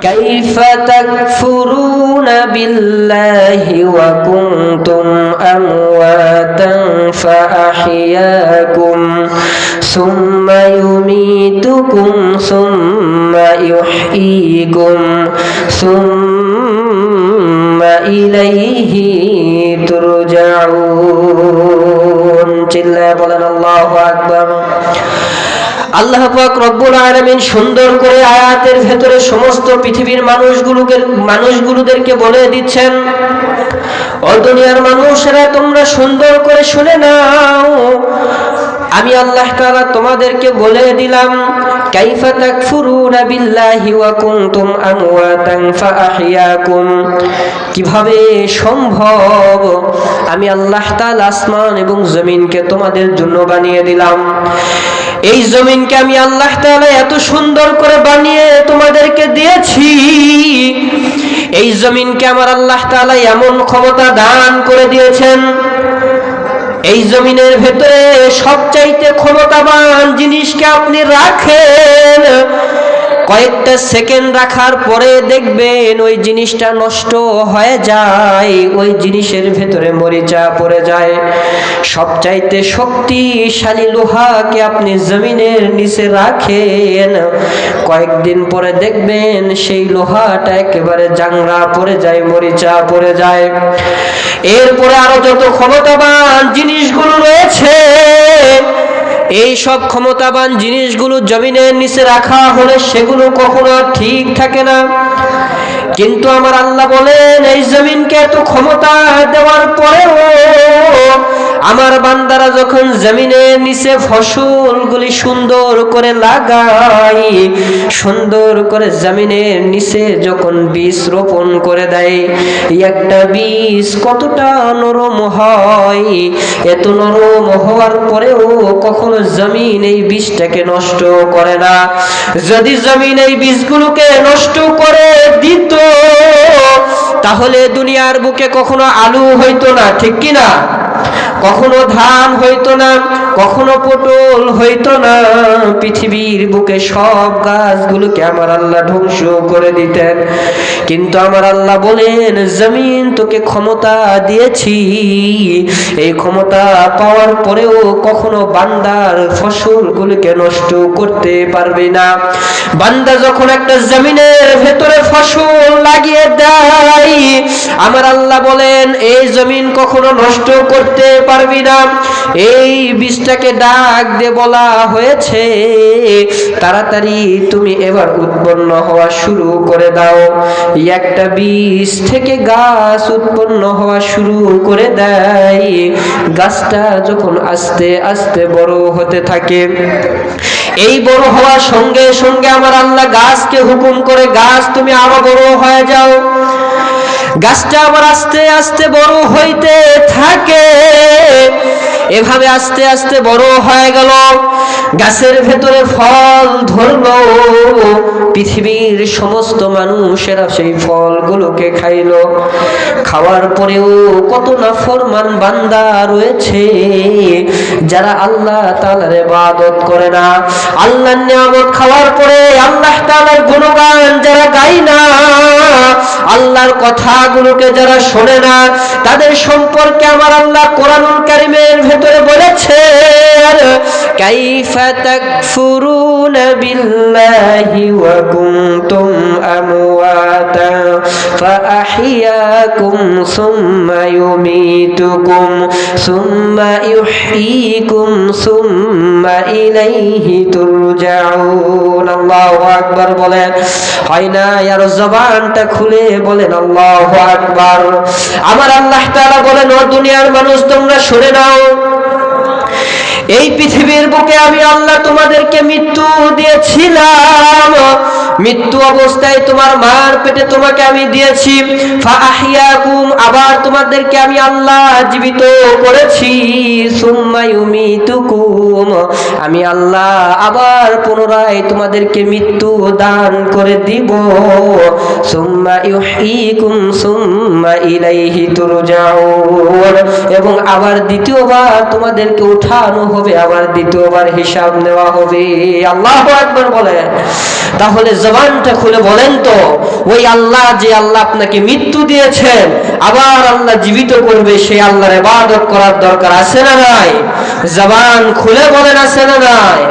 كيف تكفرون بالله وكنتم أمواتا فأحياكم ثم يميتكم ثم يحييكم ثم إليه ترجعون جل بولن الله أكبر আল্লাহ পাক রব্বুল আলামিন সুন্দর করে আয়াতের ভেতরে সমস্ত পৃথিবীর মানুষগুলোকে, মানুষগুলোদেরকে বলে দিচ্ছেন, ও মানুষেরা, তোমরা সুন্দর করে শুনে নাও। আমি আল্লাহ তাআলা তোমাদেরকে বলে দিলাম, কাইফা তাকফুরুনা বিল্লাহি ওয়া কুনতুম আমওয়াতান ফাআহইয়াকুম। কীভাবে সম্ভব? আমি আল্লাহ তাআলা আসমান এবং জমিনকে তোমাদের জন্য বানিয়ে দিলাম। এই জমিনকে আমি আল্লাহ এত সুন্দর করে বানিয়ে তোমাদেরকে দিয়েছি। এই জমিনকে আমার আল্লাহ এমন ক্ষমতা দান করে দিয়েছেন। এই জমিনের ভেতরে সবচাইতে ক্ষমতাবান জিনিসকে আপনি রাখেন। কয়েকটা সেকেন্ড রাখার পরে দেখবেন ওই জিনিসটা নষ্ট হয়ে যায়, ওই জিনিসের ভেতরে মরিচা পড়ে যায়। সবচাইতে শক্তিশালী লোহাকে আপনি জমিনের নিচে রাখেন। কয়েকদিন পরে দেখবেন সেই লোহাটা একেবারে জাংরা পড়ে যায়, মরিচা পড়ে যায়। এরপরে আরও যত ক্ষমতাবান জিনিসগুলো রয়েছে এই সব ক্ষমতাবান জিনিসগুলো জমিনের নিচে রাখা হলে সেগুলো কখনো ঠিক থাকে না। কিন্তু আমার আল্লাহ বলেন, এই জমিনকে এত ক্ষমতা দেওয়ার পরেও আমার বান্দারা যখন জমিনের নিচে ফসলগুলি সুন্দর করে লাগাই সুন্দর করে জমিনের নিচে যখন বীজ রোপণ করে দেয়, একটা বীজ কতটা নরম হয়? এত নরম হওয়ার পরেও কখনো জমিন এই বীজটাকে নষ্ট করে না। যদি জমিন এই বীজগুলোকে নষ্ট করে দিত, তাহলে দুনিয়ার বুকে কখনো আলু হইতো না, ঠিক কি না কখনো ধান হইতো না, কখনো পটল হইতো না। পৃথিবীর বুকে সব গাছগুলোকে আমার আল্লাহ ধ্বংস করে দিতেন। কিন্তু আমার আল্লাহ বলেন, জমিন তোকে ক্ষমতা দিয়েছি। এই ক্ষমতা পাওয়ার পরেও কখনো বান্দার ফসলগুলোকে নষ্ট করতে পারবে না। বান্দা যখন একটা জমিনের ভেতরে ফসল লাগিয়ে দেয়, আমার আল্লাহ বলেন, এই জমিন কখনো নষ্ট করতে পারবি না। এই বীজটাকে ডাক দিয়ে বলা হয়েছে। তাড়াতাড়ি তুমি এবার উৎপন্ন হওয়া শুরু করে দাও। একটা বীজ থেকে গাছ উৎপন্ন হওয়া শুরু করে দেয়। গাছটা যখন আস্তে আস্তে বড় হতে থাকে, এই বড় হওয়ার সঙ্গে সঙ্গে আমার আল্লাহ গাছকে হুকুম করে, গাছ, তুমি আরও বড় হয়ে যাও। গাছটা আবার আস্তে আস্তে বড় হইতে থাকে। এভাবে আস্তে আস্তে বড় হয়ে গেল। গাছের ভেতরে ফল ধরলো। পৃথিবীর সমস্ত মানুষেরা সেই ফলগুলোকে খাইলো। খাওয়ার পরেও কত না ফরমান বান্দা রয়েছে, যারা আল্লাহ তালার ইবাদত করে না। আল্লাহর নিয়ামত খাওয়ার পরে আল্লাহ তাআলার গুণগান যারা গায় না আল্লাহর কথাগুলোকে যারা শোনে না তাদের সম্পর্কে আমার আল্লাহ কোরআনুল কারিমের ভেতরে বলেছে কাইফা তাকফুরুনা বিল্লাহি ওয়া কুনতুম আমওয়াতা فأحياكم ثم يميتكم ثم يحييكم ثم إليه ترجعون الله أكبر বলেন হয় না আর জবানটা খুলে বলেন আল্লাহ আকবার আমার আল্লাহ তাআলা বলেন ও দুনিয়ার মানুষ তোমরা শুনে নাও এই পৃথিবীর বুকে আমি আল্লাহ তোমাদেরকে মৃত্যু দিয়েছিলাম। মৃত্যু অবস্থায় তোমার মার পেটে তোমাকে আমি দিয়েছি। ফাহিয়াকুম আবার তোমাদেরকে আমি আল্লাহ জীবিত করেছি। সুম্মা ইউমিতুকুম, আমি আল্লাহ আবার পুনরায় তোমাদেরকে মৃত্যু দান করে দিব। সুম্মা ইউহয়িকুম সুম্মা ইলাইহি তুরজাউন, এবং আবার দ্বিতীয়বার তোমাদেরকে উঠানো হবে আবার দ্বিতীয়বার হিসাব নেওয়া হবে। আল্লাহ একবার বলে। তাহলে জবানটা খুলে বলেন তো, ওই আল্লাহ যে আল্লাহ আপনাকে মৃত্যু দিয়েছেন আবার আল্লাহ জীবিত করবে সেই আল্লাহর ইবাদত করার দরকার আছে না নাই? জবান খুলে বলেন, আছে না নাই?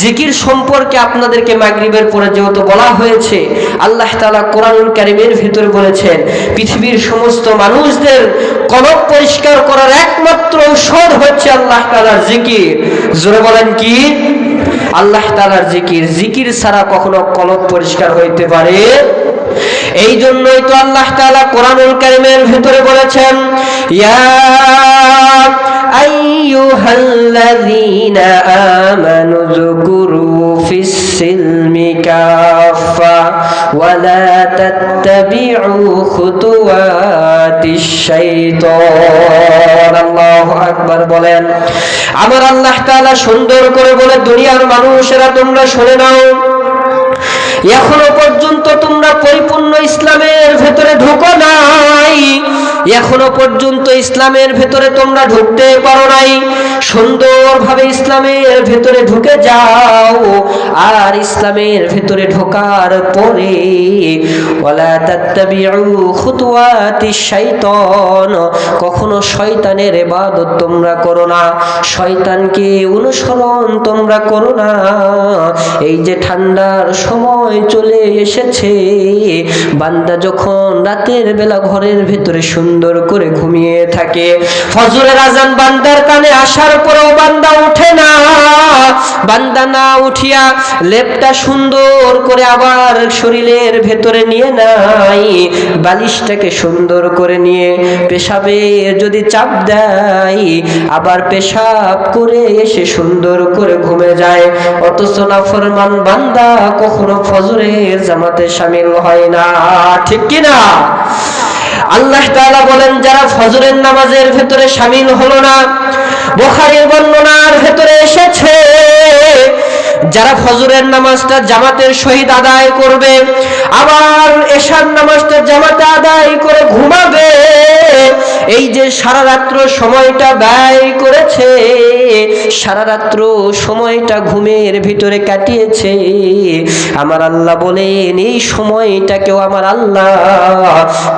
জিকির সম্পর্কে আপনাদেরকে মাগরিবের পরে যেহেতু বলা হয়েছে, আল্লাহ তাআলা কোরআনুল কারীমের ভিতরে বলেছেন, পৃথিবীর সমস্ত মানুষদের কলব পরিষ্কার করার একমাত্র ঔষধ হচ্ছে আল্লাহ তাআলার জিকির। জোরে বলেন কি? আল্লাহ তাআলার জিকির জিকির ছাড়া কখনো কলক পরিষ্কার হইতে পারে? এই জন্যই তো আল্লাহ তাআলা কোরআনুল কারীমের ভিতরে বলেছেন, ইয়া আইয়ুহাল্লাযীনা আমানু যকুরু ফিস সিলমি কাফা ওয়া লা তাত্তাবিউ খুতুওয়াতিশ শাইতান আল্লাহু আকবার বলেন, আমার আল্লাহ তাআলা সুন্দর করে বলে, দুনিয়ার মানুষেরা তোমরা শুনে নাও। এখনও পর্যন্ত তোমরা পরিপূর্ণ নাই এখনও পর্যন্ত ইসলামের ভেতরে তোমরা ঢুকতে পারো নাই। সুন্দরভাবে ইসলামের ভেতরে ঢুকে যাও। আর ইসলামের ভেতরে ঢোকার পরে কখনো শয়তানের ইবাদত তোমরা করো না। শয়তানকে অনুসরণ তোমরা করো না। এই যে ঠান্ডার সময় চলে এসেছে, বান্দা যখন রাতের বেলা ঘরের ভেতরে সুন্দর করে ঘুমিয়ে থাকে। ফজরের আজান বান্দার কানে আসার পরেও বান্দা ওঠে না। বান্দা না উঠিয়া লেপটা সুন্দর করে আবার শরীরের ভেতরে নিয়ে নাই। বালিশটাকে সুন্দর করে নিয়ে পেশাবে যদি চাপ দেয়, আবার পেশাব করে এসে সুন্দর করে ঘুমে যায়। অথচ নাফরমান বান্দা কখনো ফজরের জামাতে সামিল হয় না। ঠিক কি না আল্লাহ তাআলা বলেন যারা ফজরের নামাজের ভেতরে সামিল হলো না বুখারীর বর্ণনার ভেতরে এসেছে যারা ফজরের নামাজটা জামাতের সহিত আদায় করবে, আবার এশার নামাজটা জামাতে আদায় করে ঘুমাবে, এই যে সারা রাত্র সময়টা ব্যয় করেছে সারা রাত্র সময়টা ঘুমের ভিতরে কাটিয়েছে, আমার আল্লাহ বলেন, এই সময়টাকেও আমার আল্লাহ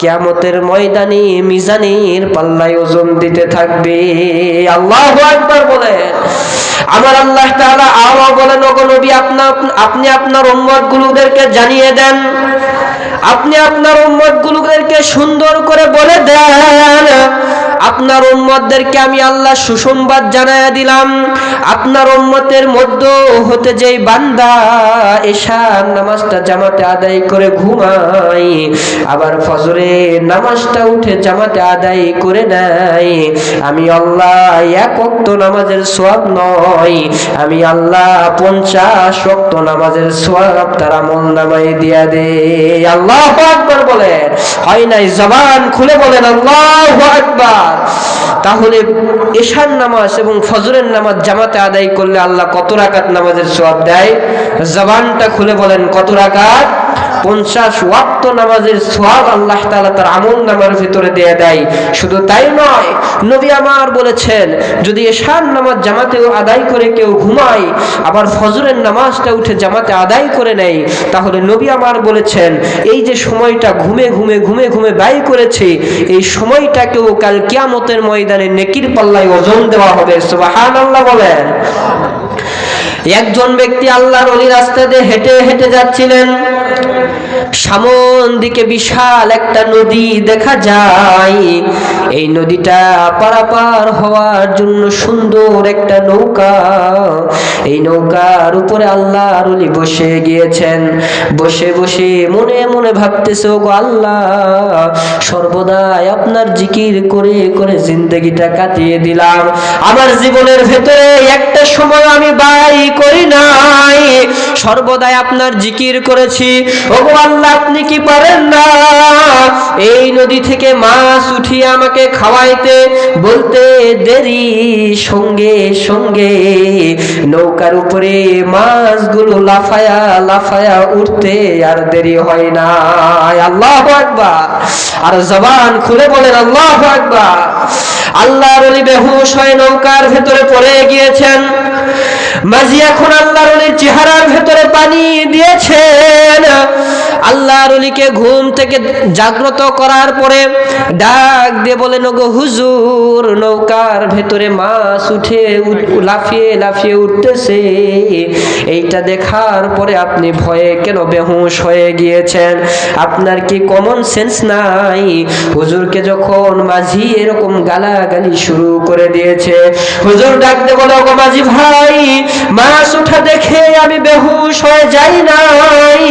কিয়ামতের ময়দানে, মিজানের পাল্লায় ওজন দিতে থাকবে। আল্লাহ একবার বলেন। আমার আল্লাহ তাআলা আওয়া বলেন নবী আপনার আপনি আপনার উম্মত গুলোদেরকে জানিয়ে দেন। আপনি আপনার উম্মত গুলোদেরকে সুন্দর করে বলে দেন। আপনার উম্মতদেরকে আমি আল্লাহ সুসংবাদ জানায়া দিলাম। আপনার উম্মতের মধ্য হতে যেই বান্দা এশার নামাজটা জামাতে আদায় করে ঘুমাই আবার ফজরে নামাজটা উঠে জামাতে আদায় করে নেয়। আমি আল্লাহ এক অক্ত নামাজের সোয়াব নয়, আমি আল্লাহ পঞ্চাশ অক্ত নামাজের সোয়াব তার আমল নামাই দিয়া দে আল্লাহ আকবার বলেন, হয় নাই? জবান খুলে বলেন, আল্লাহ আকবার। তাহলে এশার নামাজ এবং ফজরের নামাজ জামাতে আদায় করলে আল্লাহ কত রাকাত নামাজের সব দেয়? জবানটা খুলে বলেন, কত রাকাত? পঞ্চাশ ওয়াক্ত নামাজের সোয়াব আল্লাহ তাআলা তার আমল নামার ভিতরে দিয়ে দেয়। শুধু তাই নয়, নবী আমার বলেছেন, যদি এশার নামাজ জামাতেও আদায় করে কেউ ঘুমায়, আবার ফজরের নামাজটা উঠে জামাতে আদায় করে নেয়, তাহলে নবী আমার বলেছেন, এই যে সময়টা ঘুমে ঘুমে ঘুমে ঘুমে ব্যয় করেছে, এই সময়টাকেও কাল কিয়ামতের ময়দানে নেকির পাল্লায় ওজন দেওয়া হবে। সুবহানাল্লাহ বলেন। একজন ব্যক্তি আল্লাহর অলি রাস্তা দিয়ে হেঁটে হেঁটে যাচ্ছিলেন। সামন দিকে বিশাল একটা নদী দেখা যায়। এই নদীটা পারাপার হওয়ার জন্য সুন্দর একটা নৌকা। এই নৌকার উপরে আল্লাহর অলি বসে গিয়েছেন। বসে বসে মনে মনে ভাবতেছে গো আল্লাহ, সর্বদাই আপনার জিকির করে করে জিন্দগিটা কাটিয়ে দিলাম। আমার জীবনের ভেতরে একটা সময় আমি বাই করি নাই। সর্বদাই আপনার জিকির করেছি। ওগো আল্লাহ আল্লাহ আপনি কি পারেন না? এই নদী থেকে মাছ উঠিয়ে আমাকে খাওয়াইতে, বলতে দেরি, সঙ্গে সঙ্গে। নৌকার উপরে মাছগুলো লাফায়া লাফায়া উঠতে আর দেরি হয় না। আল্লাহ আকবার। আর জবান খুলে বলেন, আল্লাহ আকবার। আল্লাহর অলি বেহুশ হয়ে নৌকার ভেতরে পড়ে গিয়েছেন। মাঝি এখন আল্লাহর অলির চেহারার ভেতরে পানি দিয়েছেন। আল্লাহর অলিকে ঘুম থেকে জাগ্রত করার পরে ডাক দিয়ে বলেন গো হুজুর, নৌকার ভেতরে মাছ উঠে লাফিয়ে লাফিয়ে উঠতেছে। এইটা দেখার পরে আপনি ভয়ে কেন বেহুশ হয়ে গিয়েছেন? আপনার কি কমন সেন্স নাই? হুজুরকে যখন মাঝি এরকম গালাগালি শুরু করে দিয়েছে, হুজুর ডাকতে বলে, ওগো মাঝি ভাই মাছ উঠা দেখে আমি বেহুশ হয়ে যাই নাই।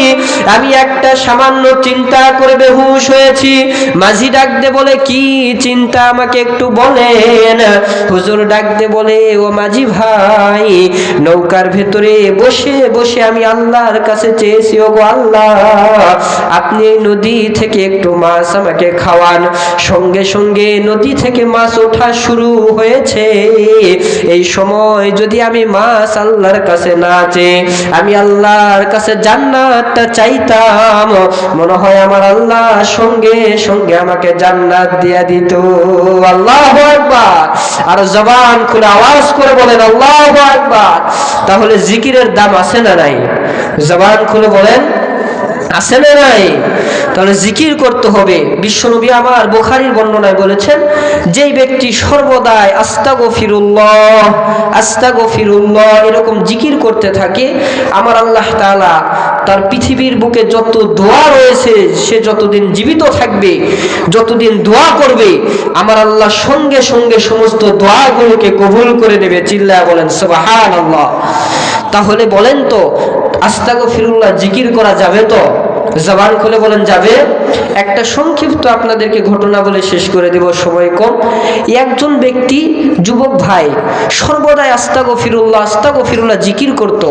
আমি একটা সামান্য চিন্তা করে বেহুশ হয়েছি। মাঝি ডাকতে বলে, কি চিন্তা? আমাকে একটু বলেন। হুজুর ডাকতে বলে, ও মাঝি ভাই, নৌকার ভেতরে বসে বসে আমি আল্লাহর কাছে চেয়েছি। ও গো আল্লাহ, আপনি নদী থেকে একটু মাছ আমাকে খাওয়ান। সঙ্গে সঙ্গে নদী থেকে মাছ ওঠা শুরু হয়েছে। এই সময় যদি আমি মাছ আল্লাহর কাছে না চেয়ে আমি আল্লাহর কাছে জান্নাতটা চাইতাম। মনে হয় আমার আল্লাহ সঙ্গে সঙ্গে আমাকে জান্নাত দিয়া দিত। আল্লাহ একবার আর জবান খুলে আওয়াজ করে বলেন, আল্লাহ একবার তাহলে জিকিরের দাম আছে না নাই? জবান খুলে বলেন আছে না নাই? তাহলে জিকির করতে হবে। বিশ্বনবী আমার বোখারির বর্ণনায় বলেছেন, যেই ব্যক্তি সর্বদাই আস্তাগো ফিরুল্লাহ আস্তাগো ফিরুল্লাহ এরকম জিকির করতে থাকে, আমার আল্লাহ তালা তার পৃথিবীর বুকে যত দোয়া রয়েছে, সে যতদিন জীবিত থাকবে, যতদিন দোয়া করবে, আমার আল্লাহ সঙ্গে সঙ্গে সমস্ত দোয়াগুলোকে কবুল করে নেবে। চিল্লা বলেন সুবাহান আল্লাহ তাহলে বলেন তো আস্তাগো ফিরুল্লাহ জিকির করা যাবে তো? জবান খুলে বলেন যাবে? একটা সংক্ষিপ্ত আপনাদেরকে ঘটনা বলে শেষ করে দেব, সময় কম। একজন ব্যক্তি, যুবক ভাই, সর্বদাই আস্তাগো ফিরুল্লাহ আস্তাগো ফিরুল্লাহ জিকির করত।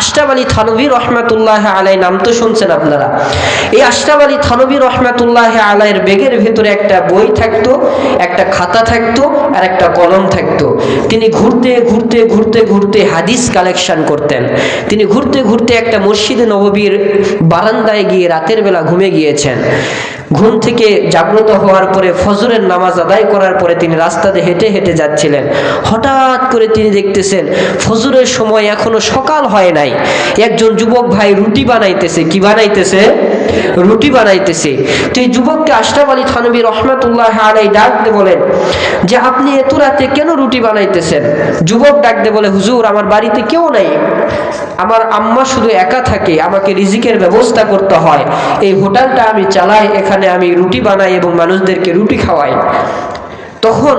আশরাফ আলী থানবী রহমাতুল্লাহ আলাই নাম তো শুনছেন আপনারা। এই আশরাফ আলী থানবী রহমাতুল্লাহ আলাইয়ের বেগের ভেতরে একটা বই থাকতো, একটা খাতা থাকতো আর একটা কলম থাকতো। তিনি ঘুরতে ঘুরতে ঘুরতে ঘুরতে হাদিস কালেকশন করতেন। তিনি ঘুরতে ঘুরতে একটা মসজিদে নববীর বারান্দায় গিয়ে রাতের বেলা ঘুমে গিয়েছেন। Amen. ঘুম থেকে জাগ্রত হওয়ার পরে ফজরের নামাজ আদায় করার পরে তিনি রাস্তাতে হেঁটে হেঁটে যাচ্ছিলেন। হঠাৎ করে তিনি দেখতেছেন, ফজরের সময় এখনও সকাল হয় নাই। একজন যুবক ভাই রুটি বানাইতেছে। কি বানাইতেছে? রুটি বানাইতেছে। তো এই যুবককে আশরাফ আলী থানবী রহমাতুল্লাহ আলাই ডাকতে বলেন, যে আপনি এত রাতে কেন রুটি বানাইতেছেন? যুবক ডাকতে বলে, হুজুর, আমার বাড়িতে কেউ নাই। আমার আম্মা শুধু একা থাকে। আমাকে রিজিকের ব্যবস্থা করতে হয়। এই হোটেলটা আমি চালাই, এখানে আমি রুটি বানাই এবং মানুষদেরকে রুটি খাওয়াই। তখন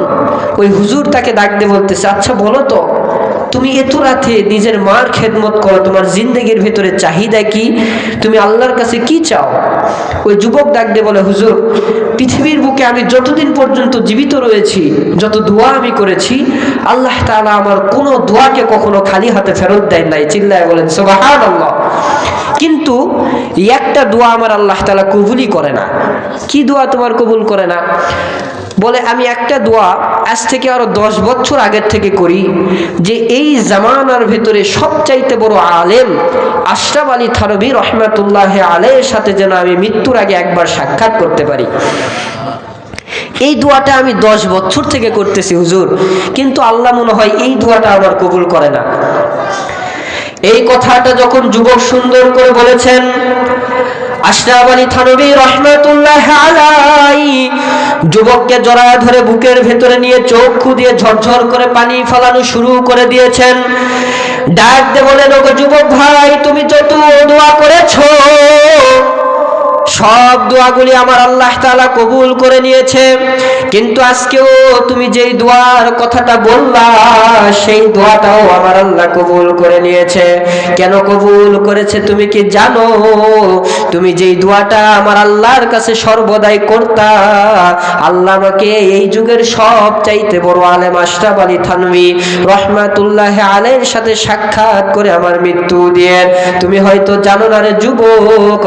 ওই হুজুর তাকে ডাক দিয়ে বলতেছে আচ্ছা বলো তো, তুমি এত রাতে নিজের মার খেদমত করো, তোমার জিন্দগির ভেতরে চাহিদা কি? তুমি আল্লাহর কাছে কি চাও? ওই যুবক ডাক দিয়ে বলে, হুজুর, পৃথিবীর বুকে আমি যতদিন পর্যন্ত জীবিত রয়েছি, যত দোয়া আমি করেছি, আল্লাহ তাআলা আমার কোনো দোয়াকে কখনো খালি হাতে ফেরত দেয় নাই। চিল্লায় বলেন সুবহান আল্লাহ কিন্তু একটা দোয়া আমার আল্লাহ তাআলা কবুলই করে না। কি দোয়া তোমার কবুল করে না? বলে, আমি একটা দোয়া আজ থেকে আরও দশ বছর আগের থেকে করি যে এই জামানার ভেতরে সবচাইতে বড় আলেম আশরাফ আলী থানবী রহমাতুল্লাহ আলের সাথে যেন আমি মৃত্যুর আগে একবার সাক্ষাৎ করতে পারি। এই দোয়াটা আমি দশ বছর থেকে করতেছি, হুজুর। কিন্তু আল্লাহ মনে হয় এই দোয়াটা আমার কবুল করে না। এই কথাটা যখন যুবক সুন্দর করে বলেছেন আশরাফ আলী থানবী রহমাতুল্লাহ আলাই যুবককে জড়ায় ধরে বুকের ভেতরে নিয়ে চক্ষু দিয়ে ঝরঝর করে পানি ফেলানো শুরু করে দিয়েছেন। ডাক দে বলে যুবক ভাই, তুমি যত দোয়া করেছ সব দোয়াগুলি আমার আল্লাহ তাআলা কবুল করে নিয়েছে। কিন্তু আজকেও তুমি যেই দোয়ার কথাটা বললা, সেই দোয়াটাও আমার আল্লাহ কবুল করে নিয়েছে। কেন কবুল করেছে তুমি কি জানো? তুমি যেই দোয়াটা আমার আল্লাহর কাছে সর্বদাই করতা, আল্লাহ আমাকে এই যুগের সব চাইতে বড় আলেম আশরাফ আলী থানভী রহমাতুল্লাহ আলের সাথে সাক্ষাৎ করে আমার মৃত্যু দিয়ে তুমি হয়তো জানো না রে যুবক,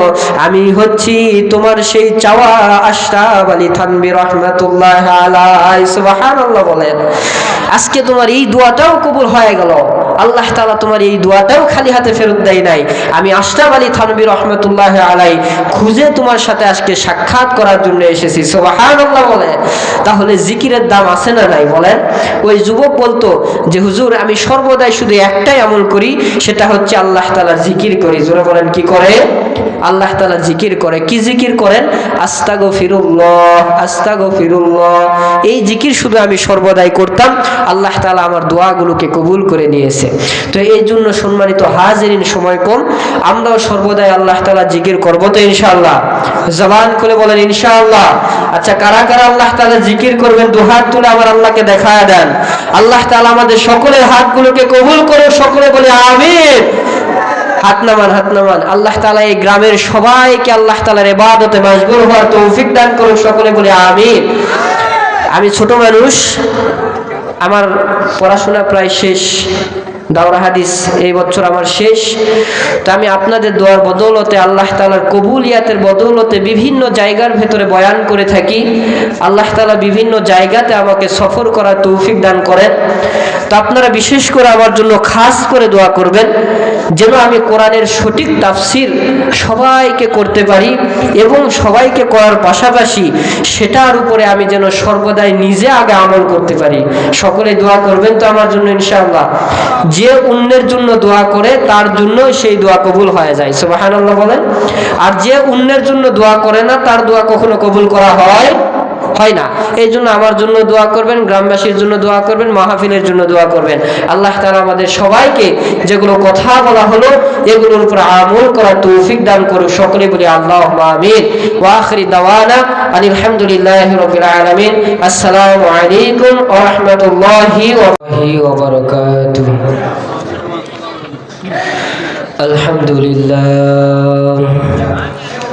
আমি হচ্ছি তোমার সেই চাওয়া আশরাফ আলী থানবি রহমাতুল্লাহ আলাই সুবহানাল্লাহ বলেন। আজকে তোমার এই দোয়াটাও কবুল হয়ে গেল। আল্লাহ তালা তোমার এই দোয়াটাও খালি হাতে ফেরত দেয় নাই। আমি আশরাফ আলী থানভী রহমাতুল্লাহ আলাই খুঁজে তোমার সাথে আজকে সাক্ষাৎ করার জন্য এসেছি। সুবহানাল্লাহ বলেন তাহলে জিকিরের দাম আছে না নাই বলেন? ওই যুবক বলতো যে, হুজুর, আমি সর্বদাই শুধু একটাই আমল করি, সেটা হচ্ছে আল্লাহ তাআলার জিকির করি। জোরে বলেন, কি করে? আল্লাহ তালা জিকির করে। কি জিকির করেন? আস্তাগো ফিরুল্লাহ আস্তাগো ফিরুল্লাহ এই জিকির শুধু আমি সর্বদাই করতাম। আল্লাহ তাআলা আমার দোয়াগুলোকে কবুল করে নিয়েছে। তো এই জন্য সম্মানিত হাজিরিন, সময় কম। আমরাও সর্বদাই আল্লাহ তালা জিকির করব তো ইনশাআল্লাহ। জবান খুলে বলেন, ইনশাআল্লাহ। আচ্ছা কারা কারা আল্লাহ তাআলা জিকির করবেন? দু হাত তুলে আমার আল্লাহকে দেখায় দেন। আল্লাহ তালা আমাদের সকলের হাতগুলোকে কবুল করে সকলে বলে, আমিন। হাত নামান হাত নামান। আল্লাহ তালা এই গ্রামের সবাইকে আল্লাহ তাআলার ইবাদতে মশগুল হওয়ার তৌফিক দান করুন সকলে বলে, আমিন। আমি ছোট মানুষ আমার পড়াশোনা প্রায় শেষ, দাওরা হাদিস এই বছর আমার শেষ। তো আমি আপনাদের দোয়ার বদৌলতে, আল্লাহ তালার কবুলিয়াতের বদৌলতে বিভিন্ন জায়গার ভেতরে বয়ান করে থাকি। আল্লাহ তালা বিভিন্ন জায়গাতে আমাকে সফর করার তৌফিক দান করেন। তো আপনারা বিশেষ করে আমার জন্য খাস করে দোয়া করবেন, যেন আমি কোরআনের সঠিক তাফসির সবাইকে করতে পারি এবং সবাইকে করার পাশাপাশি সেটার উপরে আমি যেন সর্বদাই নিজে আগে আমল করতে পারি। সকলে দোয়া করবেন তো আমার জন্য ইনশাআল্লাহ। যে অন্যের জন্য দোয়া করে, তার জন্য সেই দোয়া কবুল হয়ে যায়। সুবহানাল্লাহ বলেন। আর যে অন্যের জন্য দোয়া করে না, তার দোয়া কখনো কবুল করা হয় হয় না এই জন্য আমার জন্য দোয়া করবেন গ্রামবাসীর জন্য দোয়া করবেন মাহফিলের জন্য দোয়া করবেন আল্লাহ তাআলা আমাদের সবাইকে যেগুলো কথা বলা হলো এগুলোর উপর আমল করার তৌফিক দান করুক সকলে বলি আল্লাহ আমিন ওয়া আখিরি দাওয়ানা আনিল হামদুলিল্লাহি রাব্বিল আলামিন আসসালামু আলাইকুম ওয়া রাহমাতুল্লাহি ওয়া বারাকাতুহু الحمد لله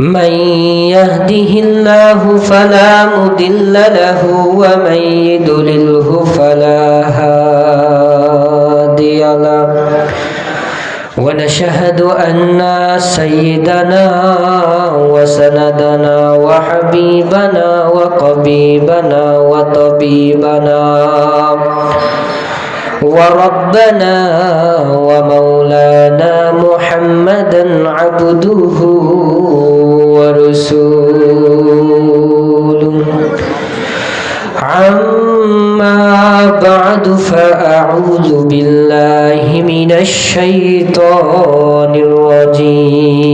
من يهده الله فلا مضل له ومن يضلله فلا هادي له. ونشهد أن سيدنا وسندنا وحبيبنا وقبيبنا وطبيبنا وربنا ومولانا محمدا عبده ورسوله عما بعد فأعوذ بالله من الشيطان الرجيم.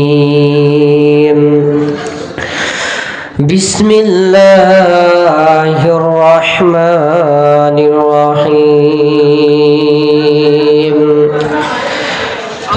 بسم الله الرحمن الرحيم.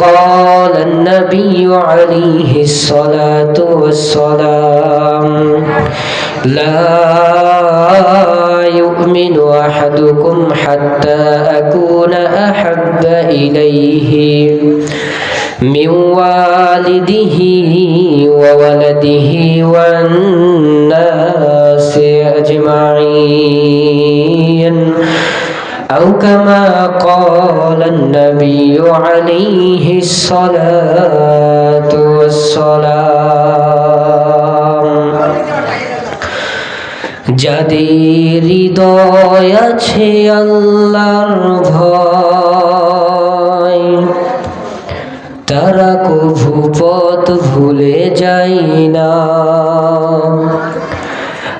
وقال النبي عليه الصلاة والسلام لا يؤمن أحدكم حتى أكون أحب إليه من والده وولده والناس أجمعين. أو كما قال النبي عليه الصلاة والسلام যাদের হৃদয় আছে আল্লাহর ভয় তারা কভু পথ ভুলে যায় না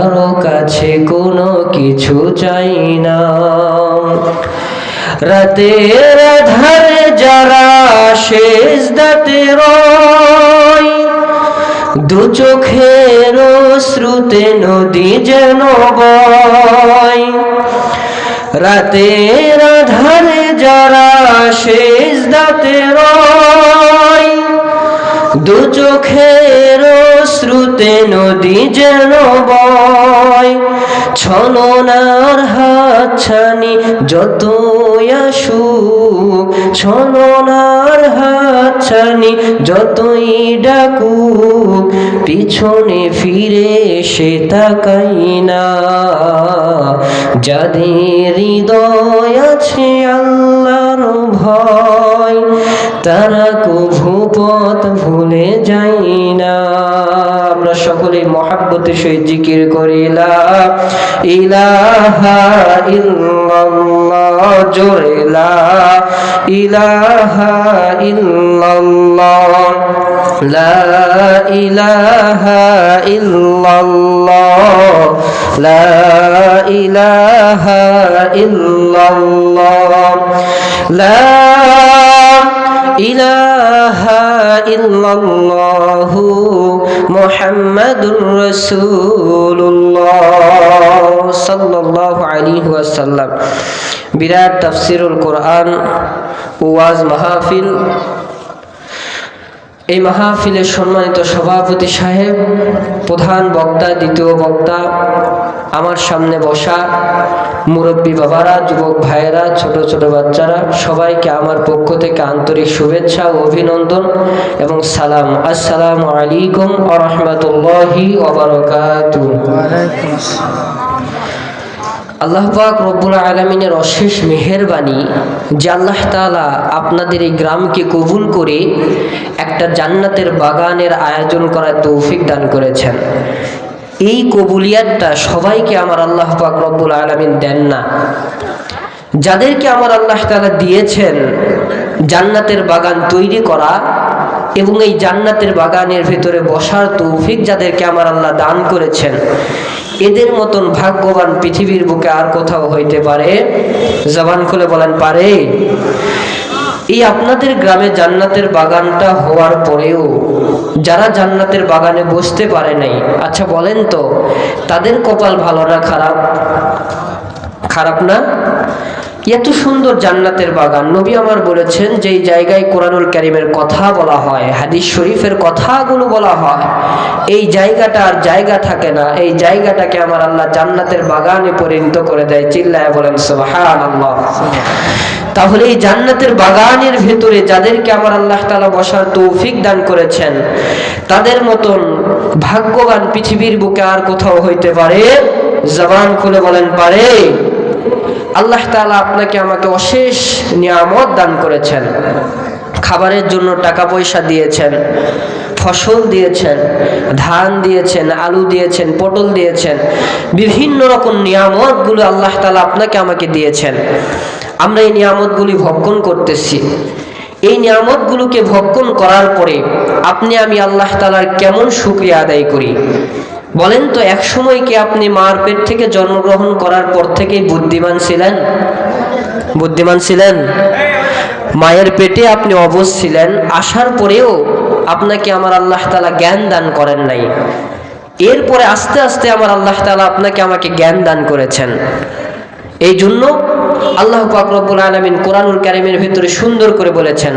কারও কাছে কোনো কিছু চাই না। রাতের আধারে যারা শেষ দাতে দু চোখের শ্রুতে নদী যেন বয়। রাতের আধারে যারা শেষ দাতে দু চোখের শ্রুতে নদী যেন বয়, ছলনার হাত ছানি যত আসুক, ছলনার হাত ছানি যতই ডাকুক, পিছনে ফিরে সে তাকাই না। যাদের হৃদয় আছে আল্লাহর ভয়, তারা কভু পথ ভুলে যাই না। সকলে মহাব্বতের সহিত জিকির করি, লা ইলাহা ইলাহা লা ইলাহা লা ইলাহা লা ইলাহা ইল্লাল্লাহ মুহাম্মাদুর রাসূলুল্লাহ সাল্লাল্লাহু আলাইহি ওয়াসাল্লাম বিরাট তাফসিরুল কোরআন ওয়াজ মাহফিল এই মাহফিলের সম্মানিত সভাপতি সাহেব, প্রধান বক্তা, দ্বিতীয় বক্তা, আমার সামনে বসা মুরব্বী বাবারা, যুবক ভাইয়েরা, ছোট ছোট বাচ্চারা, সবাইকে আমার পক্ষ থেকে আন্তরিক শুভেচ্ছা ও অভিনন্দন এবং সালাম। আসসালামু আলাইকুম আ রহমতুল্লাহি আল্লাহ পাক রব্বুল আলমিনের অশেষ মেহেরবানি যে আল্লাহ তালা আপনাদের এই গ্রামকে কবুল করে একটা জান্নাতের বাগানের আয়োজন করার তৌফিক দান করেছেন। এই কবুলিয়াতটা সবাইকে আমার আল্লাহ পাক রব্বুল আলমিন দেন না। যাদেরকে আমার আল্লাহ তালা দিয়েছেন জান্নাতের বাগান তৈরি করা এবং এই জান্নাতের বাগানের ভেতরে বসার তৌফিক যাদেরকে আমার আল্লাহ দান করেছেন, এদের মতন ভাগ্যবান পৃথিবীর বুকে আর কোথাও হইতে পারে? জবান খুলে বলেন, পারে। এই আপনাদের গ্রামে জান্নাতের বাগানটা হওয়ার পরেও যারা জান্নাতের বাগানে বসতে পারে নাই আচ্ছা বলেন তো, তাদের কপাল ভালো না খারাপ? খারাপ না? এত সুন্দর জান্নাতের বাগান। নবী আমার বলেছেন যে জায়গায় কোরআনুল কারিমের কথা বলা হয়, হাদিস শরীফের কথাগুলো বলা হয়, এই জায়গাটা আর জায়গা থাকে না। এই জায়গাটাকে আমার আল্লাহ জান্নাতের বাগানে পরিণত করে দেয়, চিল্লায় বলেন তাহলে এই জান্নাতের বাগানের ভেতরে যাদেরকে আমার আল্লাহ তালা বসার তৌফিক দান করেছেন, তাদের মতন ভাগ্যবান পৃথিবীর বুকে আর কোথাও হইতে পারে? জবান খুলে বলেন, পারে। আল্লাহ তালা আপনাকে আমাকে অশেষ নিয়ামত দান করেছেন। খাবারের জন্য টাকা পয়সা দিয়েছেন, ফসল দিয়েছেন, ধান দিয়েছেন, আলু দিয়েছেন, পটল দিয়েছেন, বিভিন্ন রকম নিয়ামতগুলো আল্লাহ তালা আপনাকে আমাকে দিয়েছেন। আমরা এই নিয়ামতগুলি ভক্ষণ করতেছি। এই নিয়ামতগুলোকে ভক্ষণ করার পরে আপনি আমি আল্লাহ তালার কেমন শুক্রিয়া আদায় করি? বলেন তো, এক সময় কি আপনি মার পেট থেকে জন্মগ্রহণ করার পর থেকেই বুদ্ধিমান ছিলেন? বুদ্ধিমান ছিলেন? মায়ের পেটে আপনি অবশ ছিলেন, আসার পরেও আপনাকে আমার আল্লাহ তালা জ্ঞান দান করেন নাই। এরপরে আস্তে আস্তে আমার আল্লাহ তালা আপনাকে আমাকে জ্ঞান দান করেছেন। এই জন্য আল্লাহ পাক আলমিন কোরআনুল কারিমের ভেতরে সুন্দর করে বলেছেন